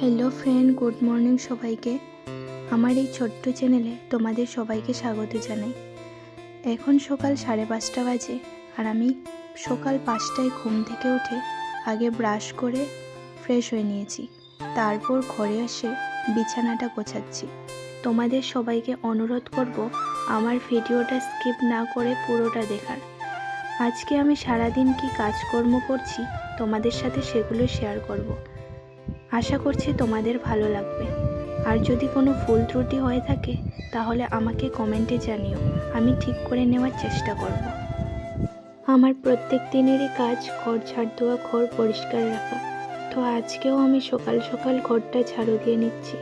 Hello friend good morning সবাইকে। আমার এই ছোট্ট চ্যানেলে তোমাদের সবাইকে স্বাগত জানাই। এখন সকাল সাড়ে পাঁচটা বাজে আর আমি সকাল পাঁচটায় ঘুম থেকে উঠে আগে ব্রাশ করে ফ্রেশ হয়ে নিয়েছি। তারপর ঘরে এসে বিছানাটা গোছাচ্ছি। তোমাদের সবাইকে অনুরোধ করব আমার ভিডিওটা স্কিপ না করে পুরোটা দেখার। আজকে আমি সারাদিন কি কাজকর্ম করছি তোমাদের সাথে সেগুলো শেয়ার করব। আশা করছি তোমাদের ভালো লাগবে। আর যদি কোনো ভুল ত্রুটি হয়ে থাকে, তাহলে আমাকে কমেন্টে জানিও। আমি ঠিক করে নেওয়ার চেষ্টা করব। আমার প্রত্যেক দিনেরই কাজ, ঘর ঝাড় দেওয়া ঘর পরিষ্কার রাখা। তো আজকেও আমি সকাল সকাল ঘরটা ঝাড়ু দিয়ে নিচ্ছি।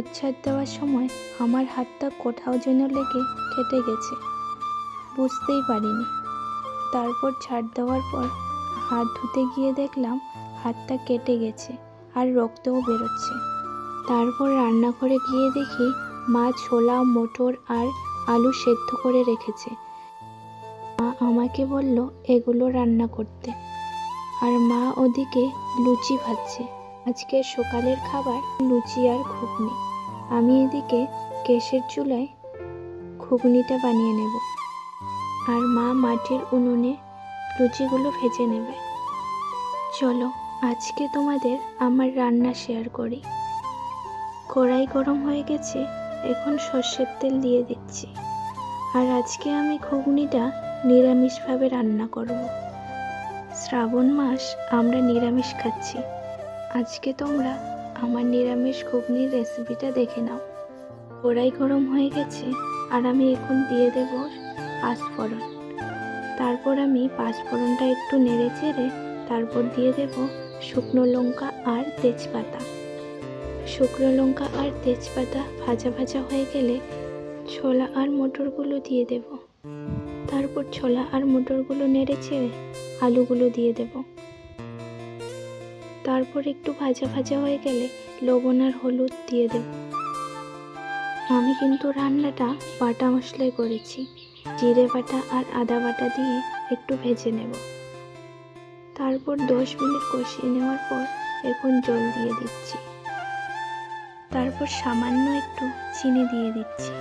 ঝাড় দেওয়ার সময় আমার হাতটা কোথাও যেন লেগে কেটে গেছে। বুঝতেই পারিনি। তারপর ছাড় দেওয়ার পর হাত ধুতে গিয়ে দেখলাম হাতটা কেটে গেছে আর রক্তও বেরোচ্ছে। তারপর রান্নাঘরে গিয়ে দেখি মা ছোলা, মটর আর আলু সেদ্ধ করে রেখেছে। মা আমাকে বলল, এগুলো রান্না করতে। আর মা ওদিকে লুচি ভাজছে। আজকে সকালের খাবার লুচি আর ঘুগনি। আমি এদিকে গ্যাসের চুলায় ঘুগনিটা বানিয়ে নেব। আর মা মাটির উনুনে লুচিগুলো ভেজে নেবে। চলো, আজকে তোমাদের আমার রান্না শেয়ার করি। কড়াই গরম হয়ে গেছে, এখন সর্ষের তেল দিয়ে দিচ্ছি। আর আজকে আমি ঘুগনিটা নিরামিষভাবে রান্না করব। শ্রাবণ মাস, আমরা নিরামিষ খাচ্ছি। আজকে তোমরা আমার নিরামিষ ঘুগনির রেসিপিটা দেখে নাও। কড়াই গরম হয়ে গেছে আর আমি এখন দিয়ে দেব পাঁচফোড়ন। তারপর আমি পাঁচফোড়নটা একটু নেড়ে চেড়ে তারপর দিয়ে দেব শুকনো লঙ্কা আর তেজপাতা। শুকনো লঙ্কা আর তেজপাতা ভাজা ভাজা হয়ে গেলে ছোলা আর মটরগুলো দিয়ে দেব। তারপর ছোলা আর মটরগুলো নেড়ে চেড়ে আলুগুলো দিয়ে দেবো। তারপর একটু ভাজা ভাজা হয়ে গেলে লবণ আর হলুদ দিয়ে দেব। আমি কিন্তু রান্নাটা বাটা মশলায় করেছি। জিরে বাটা আর আদা বাটা দিয়ে একটু ভেজে নেব। তারপর দশ মিনিট কষিয়ে নেওয়ার পর এখন জল দিয়ে দিচ্ছি। তারপর সামান্য একটু চিনি দিয়ে দিচ্ছি।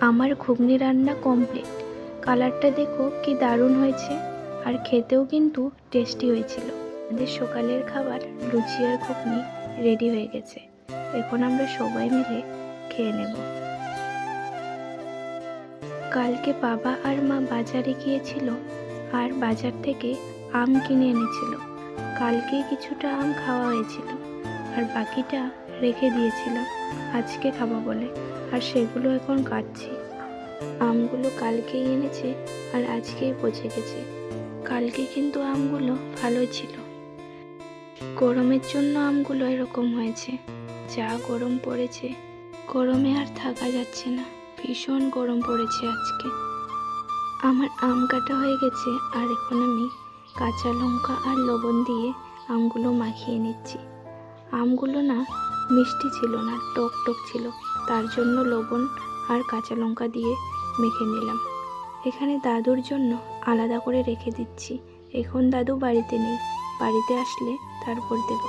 আমার ঘুগনি রান্না কমপ্লিট কালারটা দেখো কি দারুণ হয়েছে। আর খেতেও কিন্তু টেস্টি হয়েছিল। আমাদের সকালের খাবার, লুচি আর ঘুগনি রেডি হয়ে গেছে। এখন আমরা সবাই মিলে খেয়ে নেব। কালকে বাবা আর মা বাজারে গিয়েছিল আর বাজার থেকে আম কিনে এনেছিল। কালকে কিছুটা আম খাওয়া হয়েছিল আর বাকিটা রেখে দিয়েছিলাম আজকে খাব বলে। আর সেগুলো এখন কাটছি। আমগুলো কালকেই এনেছে আর আজকেই পচে গেছে। কালকে কিন্তু আমগুলো ভালো ছিল। গরমের জন্য আমগুলো এরকম হয়েছে। যা গরম পড়েছে। গরমে আর থাকা যাচ্ছে না। ভীষণ গরম পড়েছে আজকে। আমার আম কাটা হয়ে গেছে আর এখন আমি কাঁচা লঙ্কা আর লবণ দিয়ে আমগুলো মাখিয়ে নিচ্ছি। আমগুলো না মিষ্টি ছিল না, টক টক ছিল। তার জন্য লবণ আর কাঁচা লঙ্কা দিয়ে মেখে নিলাম। এখানে দাদুর জন্য আলাদা করে রেখে দিচ্ছি। এখন দাদু বাড়িতে নেই। বাড়িতে আসলে তারপর দেব।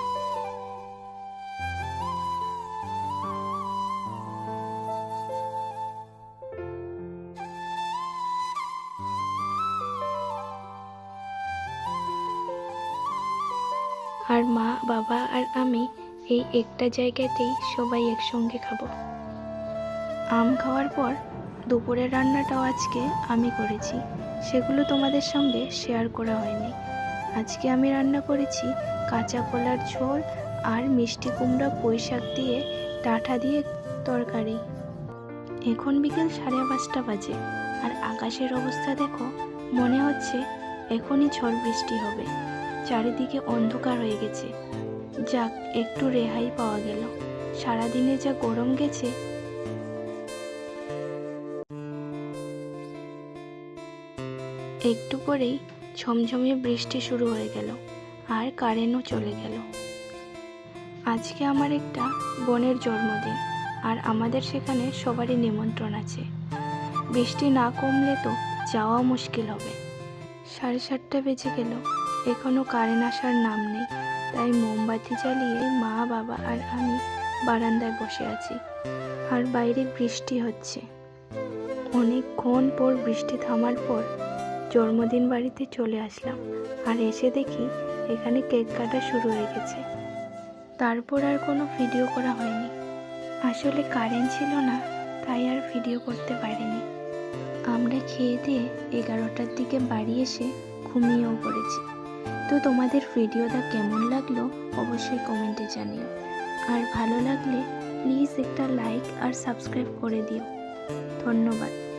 আর মা, বাবা আর আমি এই একটা জায়গাতেই সবাই একসঙ্গে খাব। আম খাওয়ার পর দুপুরের রান্নাটাও আজকে আমি করেছি। সেগুলো তোমাদের সঙ্গে শেয়ার করা হয়নি। আজকে আমি রান্না করেছি কাঁচা কলার ঝোল আর মিষ্টি কুমড়া পুঁই দিয়ে ডাঁটা দিয়ে তরকারি। এখন বিকেল সাড়ে পাঁচটা বাজে আর আকাশের অবস্থা দেখো, মনে হচ্ছে এখনই ঝড় বৃষ্টি হবে। চারিদিকে অন্ধকার হয়ে গেছে। যাক, একটু রেহাই পাওয়া গেল। সারাদিনে যা গরম গেছে। একটু পরেই ঝমঝমিয়ে বৃষ্টি শুরু হয়ে গেল আর কারেন্টও চলে গেল। আজকে আমার একটা বোনের জন্মদিন আর আমাদের সেখানে সবারই নিমন্ত্রণ আছে। বৃষ্টি না কমলে তো যাওয়া মুশকিল হবে। সাড়ে সাতটা বেজে গেল এখনও কারেন্ট আসার নাম নেই, তাই মোমবাতি জ্বালিয়ে মা, বাবা আর আমি বারান্দায় বসে আছি আর বাইরে বৃষ্টি হচ্ছে। অনেকক্ষণ পর বৃষ্টি থামার পর জন্মদিন বাড়িতে চলে আসলাম আর এসে দেখি এখানে কেক কাটা শুরু হয়ে গেছে। তারপর আর কোনো ভিডিও করা হয়নি। আসলে কারেন্ট ছিল না, তাই আর ভিডিও করতে পারিনি। আমরা খেয়ে দিয়ে এগারোটার দিকে বাড়ি এসে ঘুমিয়েও পড়েছি। তো তোমাদের ভিডিওটা কেমন লাগল অবশ্যই কমেন্টে জানিও। আর ভালো লাগলে প্লিজ একটা লাইক আর সাবস্ক্রাইব করে দিও। ধন্যবাদ।